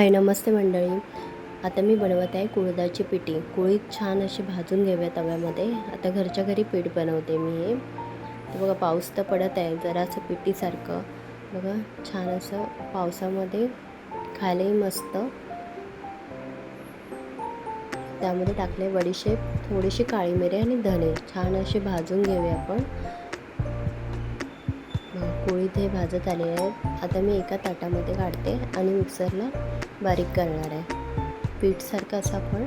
हाय नमस्ते मंडळी. आता मी बनवत आहे कुळदाची पिठी. कुळीत छान अशी भाजून घेऊया तव्यामध्ये. आता घरच्या घरी पीठ बनवते मी हे. तर बघा पाऊस तर पडत आहे. जरासं पिठीसारखं. बघा छान असं पावसामध्ये खायलाही मस्त. त्यामध्ये टाकले बडीशेप थोडीशी काळी मिरी आणि धने. छान असे भाजून घेऊया आपण. पोळी ते भाजत आले आहेत आता मी एका ताटामध्ये काढते आणि मिक्सरला बारीक करणार आहे. पीठसारखं असं आपण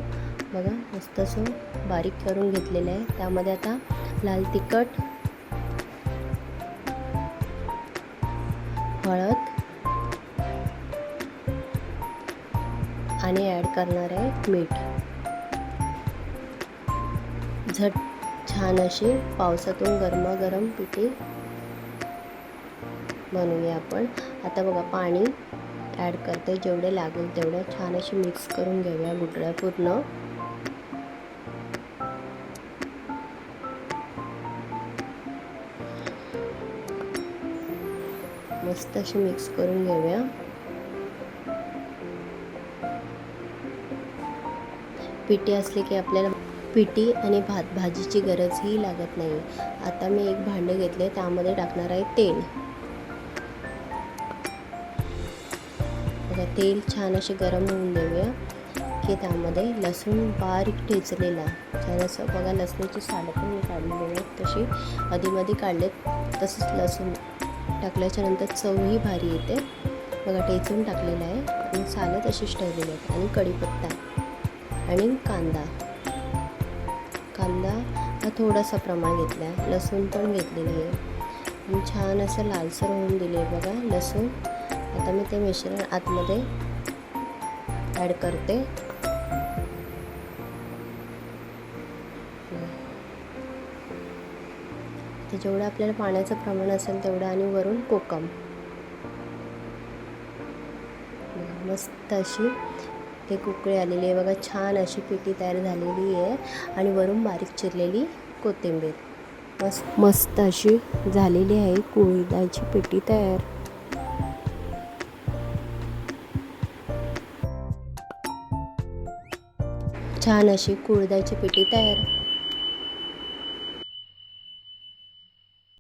बघा मस्त असं बारीक करून घेतलेलं आहे. त्यामध्ये आता लाल तिखट हळद आणि ॲड करणार आहे मीठ. झट छान अशी पावसातून गरमागरम पिठी बनवूया आपण. आता बघा पाणी ॲड करते. जेवढे लागेल तेवढं छान अशी मिक्स करून घेऊया गुटळ्या पूर्ण. मस्त अशी मिक्स करून घेऊया. पिठी असली की आपल्याला पिठी आणि भात भाजीची गरजही लागत नाही. आता मी एक भांडे घेतले त्यामध्ये टाकणार आहे तेल. आता तेल छान असे गरम होऊन देऊया. की त्यामध्ये लसूण बारीक ठेचलेला. छान असं बघा लसणाची सालं पण मी काढलेली आहेत तशी आधीमध्ये काढलेत. तसंच लसूण टाकल्याच्या नंतर चवही भारी येते. बघा ठेचून टाकलेलं आहे. आणि सालं तशीच ठेवलेली आहेत. आणि कढीपत्ता आणि कांदा. कांदा हा थोडासा प्रमाण घेतला आहे. लसूण पण घेतलेली आहे. छान असं लालसर होऊन दिली आहे बघा. लसूण आता मी ते मिश्रण आतमध्ये ॲड करते. जेवढं आपल्याला पाण्याचं प्रमाण असेल तेवढं आणि वरून कोकम. मस्त अशी ते कुकळी आलेली आहे. बघा छान अशी पिठी तयार झालेली आहे आणि वरून बारीक चिरलेली कोथिंबीर. मस्त मस्त अशी झालेली आहे. कुळदाची पिठी तयार. छान अशी कुळदाची पिठी तयार